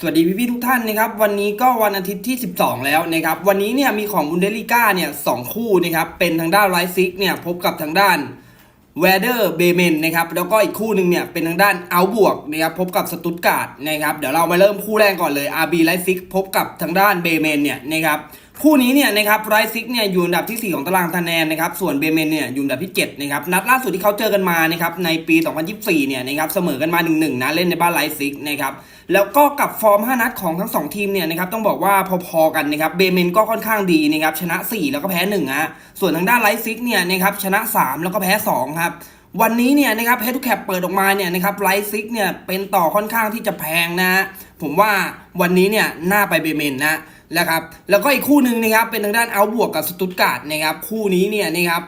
สวัสดีพี่พี่ๆทุกท่านนะครับวันนี้ก็วันอาทิตย์ที่ 12 แล้วนะครับวันนี้เนี่ยมีของบุนเดลิก้าเนี่ยสองคู่นะครับเป็นทางด้านไรซิกเนี่ยพบกับทางด้านเวเดอร์เบเมนนะครับแล้วก็อีกคู่หนึ่งเนี่ยเป็นทางด้านเอาบวกนะครับพบกับสตุตการ์ดนะครับเดี๋ยวเรามาเริ่มคู่แรกก่อนเลย RB ไรซิกพบกับทางด้านเบเมนเนี่ยนะครับ คู่นี้เนี่ยนะครับไรซิกเนี่ยอยู่อันดับที่ 4 ของตารางคะแนนนะครับส่วนเบเมนเนี่ยอยู่อันดับที่7นะครับนัดล่าสุดที่เขาเจอกันมานะครับในปี 2024 เนี่ยนะครับเสมอกันมา 1-1 นะเล่นในบ้านไรซิกนะครับแล้วก็กับฟอร์ม 5 นัดของทั้ง 2 ทีมเนี่ยนะครับต้องบอกว่าพอๆกันนะครับเบเมนก็ค่อนข้างดีนะครับชนะ 4 แล้วก็แพ้1ฮะส่วนทางด้านไลฟ์ซิกเนี่ยนะครับชนะ 3 แล้วก็แพ้2ครับวันนี้เนี่ยนะครับเฮดทูแคปเปิดออกมาเนี่ยนะครับไลฟ์ซิกเนี่ยเป็นต่อค่อนข้างที่จะแพงนะฮะผมว่าวันนี้เนี่ยน่าไปเบเมนนะ แล้วครับแล้วก็อีกคู่หนึ่งนะครับเป็นทางด้านเอาบวกกับสตุตการ์ดนะครับคู่นี้เนี่ยนะครับ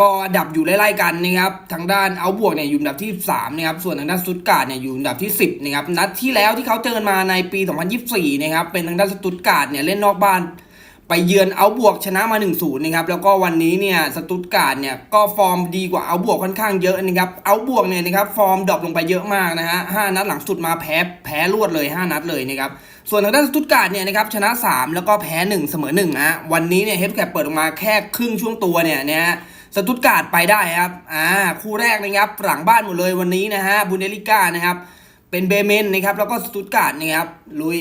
ก็ดับอยู่ไล่ๆกันนะครับทางด้านเอาบวกเนี่ยอยู่อันดับที่3นะครับส่วนทางด้านสตุตการ์ดเนี่ยอยู่อันดับที่ 10นะครับนัดที่แล้วที่เขาเจอกันมาในปี 2024นะครับเป็นทางด้านสตุตการ์ดเนี่ยเล่นนอกบ้าน ไปเยือนเอาบวกชนะมา1-0นะครับแล้วก็วันนี้เนี่ยสตุตการ์ดเนี่ยก็ฟอร์มดีกว่าเอาบวกค่อนข้างเยอะนะครับเอาบวกเนี่ยนะครับฟอร์มดรอปลงไปเยอะมากนะฮะห้านัดหลังสุดมาแพ้แพ้รวดเลย 5 นัดเลยนะครับส่วนทางด้านสตุตการ์ดเนี่ยนะครับชนะ 3 แล้วก็แพ้ 1 เสมอ1นะฮะวันนี้เนี่ยเฮดแคปเปิดออกมาแค่ครึ่งช่วงตัวเนี่ยนะฮะสตุตการ์ดไปได้ครับอ่าคู่แรกนะครับหลังบ้านหมดเลยวันนี้นะฮะบุนเดลิก้านะครับเป็นเบเมนนะครับแล้วก็สตุตการ์ดนะครับลุย